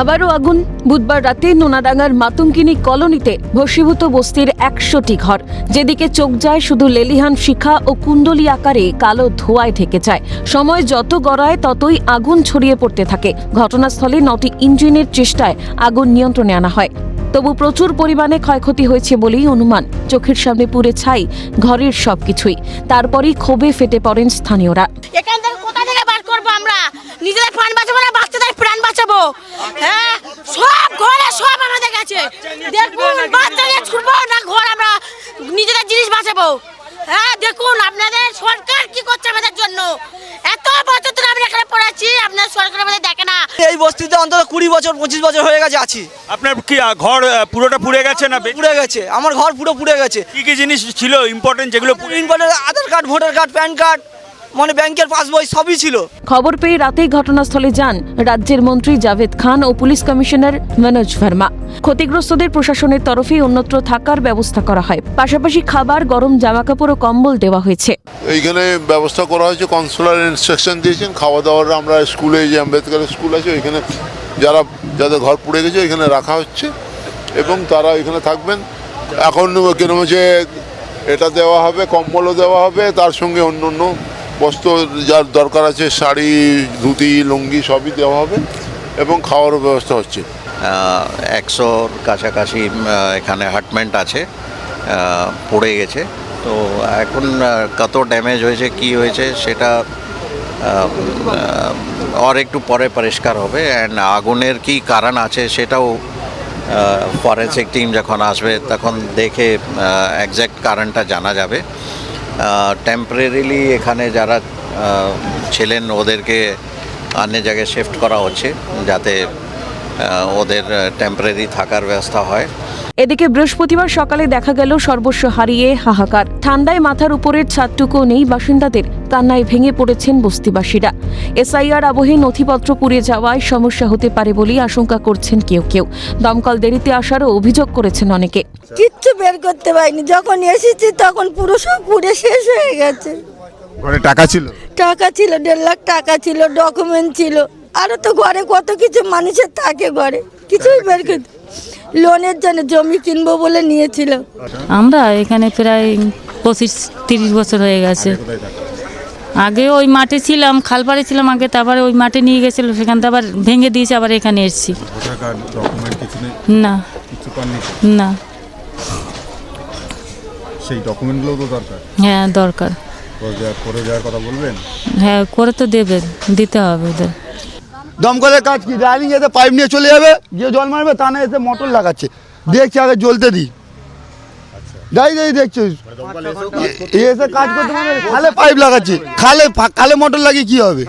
আবারও আগুন। বুধবার রাতে নোনাডাঙ্গার মাতুঙ্কিনী কলোনিতে ভস্মীভূত বস্তির একশোটি ঘর। যেদিকে চোখ যায় শুধু লেলিহান শিখা ও কুণ্ডলী আকারে কালো ধোঁয়ায় ঢেকে যায়। সময় যত গড়ায় ততই আগুন ছড়িয়ে পড়তে থাকে। ঘটনাস্থলে নটি ইঞ্জিনের চেষ্টায় আগুন নিয়ন্ত্রণে আনা হয়। তবু প্রচুর পরিমাণে ক্ষয়ক্ষতি হয়েছে বলেই অনুমান। চোখের সামনে পুড়ে ছাই ঘরের সবকিছুই। তারপরই ক্ষোভে ফেটে পড়েন স্থানীয়রা। করব আমরা। নিজেদের প্রাণ বাঁচাবো না বাচ্চাদের প্রাণ বাঁচাবো। হ্যাঁ? সব ঘরে সব আমাদের কাছে। দেখুন বাচ্চাদের ছুটবো না ঘর আমরা নিজেদের জিনিস বাঁচাবো। হ্যাঁ দেখুন আপনাদের সরকার কি করছে আমাদের জন্য? এত বছর ধরে আমরা এখানে পড়াচ্ছি আপনার সরকার আমাদের দেখে না। এই বস্তিতে অন্তত কুড়ি বছর পঁচিশ বছর হয়ে গেছে আছি। আপনার কি ঘর পুরোটা পুড়ে গেছে না পুড়ে গেছে আমার ঘর পুরো পুড়ে গেছে। কি কি জিনিস ছিল ইম্পর্টেন্ট যেগুলো inverter Aadhaar card voter card PAN card মানে ব্যাংকের পাসবই সবই ছিল। খবর পেয়ে রাতেই ঘটনাস্থলে যান রাজ্যের মন্ত্রী জাভেদ খান ও পুলিশ কমিশনার মনোজ ভার্মা। ক্ষতিগ্রস্তদের প্রশাসনের তরফে অন্যত্র থাকার ব্যবস্থা করা হয়। পাশাপাশি খাবার গরম জামাকাপড় ও কম্বল দেওয়া হয়েছে। এইখানে ব্যবস্থা করা হয়েছে কনসুলার ইনস্ট্রাকশন দিয়েছেন খাওয়া দাওয়ার আমরা স্কুলে যে আম্বেদকর স্কুল আছে ওইখানে যারা যাদের ঘর পুড়ে গেছে ওইখানে রাখা হচ্ছে। এবং তারা এখানে থাকবেন। এখন কেন হচ্ছে এটা দেওয়া হবে কম্বলও দেওয়া হবে তার সঙ্গে অন্য অন্য বস্ত্র যার দরকার আছে, শাড়ি, ধুতি, লুঙ্গি সবই দেওয়া হবে এবং খাওয়ারও ব্যবস্থা হচ্ছে। একশোর কাছাকাছি এখানে হাটমেন্ট আছে পড়ে গেছে। তো এখন কত ড্যামেজ হয়েছে, কি হয়েছে সেটা আর একটু পরে পরিষ্কার হবে। অ্যান্ড আগুনের কি কারণ আছে সেটাও ফরেন্সিক টিম যখন আসবে, তখন দেখে একজ্যাক্ট কারণটা জানা যাবে। টেম্পরেরিলি এখানে যারা ছিলেন ওদেরকে অন্য জায়গায় শিফট করা হচ্ছে যাতে ওদের টেম্পোরারি থাকার ব্যবস্থা হয়। এদিকে বৃহস্পতিবার সকালে দেখা গেল সর্বস্ব হারিয়ে হাহাকার। ঠান্ডায় মাথার উপরের ছাদটুকু নেই বাসিন্দাদের কান্নায় ভেঙে পড়েছেন বস্তিবাসীরা। এসআইআর আবহে নথিপত্র পুড়ে যাওয়ায় সমস্যা হতে পারে বলেই আশঙ্কা করছেন কেউ কেউ। দমকল দেরিতে আসারও অভিযোগ করেছেন অনেকে। কিচ্ছু বের করতে পারিনি। যখন এসেছি তখন পুরো সব পুড়ে শেষ হয়ে গেছে। ঘরে টাকা ছিল? টাকা ছিল দেড় লাখ টাকা ছিল ডকুমেন্ট ছিল। আরও তো ঘরে কত কিছু মানুষের থাকে ঘরে। কিছুই বের করতে লোনের জন্য জমি কিনবো বলে নিয়েছিল। আমরা এখানে প্রায় পঁচিশ তিরিশ বছর হয়ে গেছে। আগে ওই মাঠে ছিলাম খালপাড়ে ছিলাম আগে তারপরে ওই মাঠে নিয়ে গেছিল সেখান থেকে আবার ভেঙে দিয়েছে আবার এখানে এসেছি। না? না। সেই ডকুমেন্টগুলো তো দরকার। হ্যাঁ দরকার। করে দেওয়ার কথা বলবেন? হ্যাঁ করে তো দেবে দিতে হবে ওদের। দমকলের কাজ কি? ড্রাইভিং এসে পাইপ নিয়ে চলে যাবে যে জল মারবে, তা না এসে মোটর লাগাচ্ছে। দেখছি আগে জ্বলতে দিই। কাজ করতে পারবে খালে পাইপ লাগাচ্ছে। খালে খালে মোটর লাগিয়ে হবে?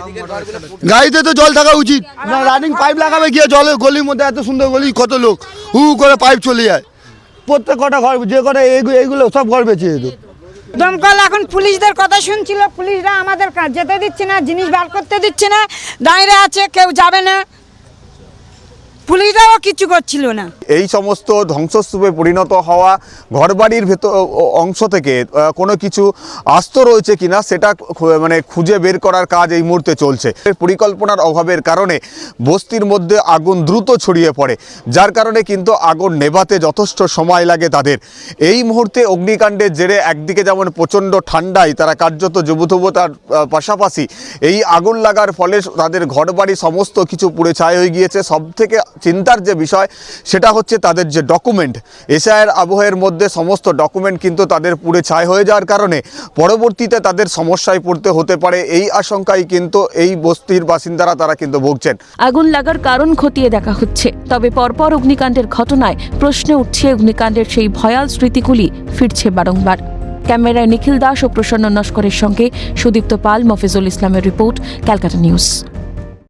গাড়িতে তো জল থাকা উচিত। না পাইপ লাগাবে, গিয়ে গলির মধ্যে এত সুন্দর গলি, কত লোক। হু করে পাইপ চলে যায়। প্রত্যেক কটা ঘর, যে কটা এইগুলো সব ঘর বেঁচে যেত। দমকল, এখন পুলিশদের কথা শুনছিল। পুলিশরা আমাদের যেতে দিচ্ছে না, জিনিস বার করতে দিচ্ছে না। দাঁড়িয়ে আছে, কেউ যাবে না। পুলিশরাও কিছু করছিল না। এই সমস্ত ধ্বংসস্তূপে পরিণত হওয়া ঘরবাড়ির ভেতর অংশ থেকে কোনো কিছু আস্ত রয়েছে কিনা সেটা মানে খুঁজে বের করার কাজ এই মুহূর্তে চলছে। পরিকল্পনার অভাবের কারণে বস্তির মধ্যে আগুন দ্রুত ছড়িয়ে পড়ে। যার কারণে কিন্তু আগুন নেভাতে যথেষ্ট সময় লাগে তাদের। এই মুহূর্তে অগ্নিকাণ্ডের জেরে একদিকে যেমন প্রচণ্ড ঠান্ডায় তারা কার্যত যুবতবতার পাশাপাশি এই আগুন লাগার ফলে তাদের ঘরবাড়ি সমস্ত কিছু পুড়ে ছাই হয়ে গিয়েছে। সব থেকে চিন্তার যে বিষয়, সেটা হচ্ছে তাদের যে ডকুমেন্ট এসআইয়ের আবহের মধ্যে সমস্ত ডকুমেন্ট কিন্তু তাদের পুড়ে ছাই হয়ে যাওয়ার কারণে পরবর্তীতে তাদের সমস্যায় পড়তে হতে পারে। এই আশঙ্কায় কিন্তু এই বস্তির বাসিন্দারা তারা কিন্তু ভুগছেন। আগুন লাগার কারণ খতিয়ে দেখা হচ্ছে। তবে পরপর অগ্নিকাণ্ডের ঘটনায় প্রশ্ন উঠছে অগ্নিকাণ্ডের সেই ভয়াল স্মৃতিগুলি ফিরছে বারংবার। ক্যামেরায় নিখিল দাস ও প্রসন্ন নস্করের সঙ্গে সুদীপ্ত পাল, মফিজুল ইসলামের রিপোর্ট, ক্যালকাটা নিউজ।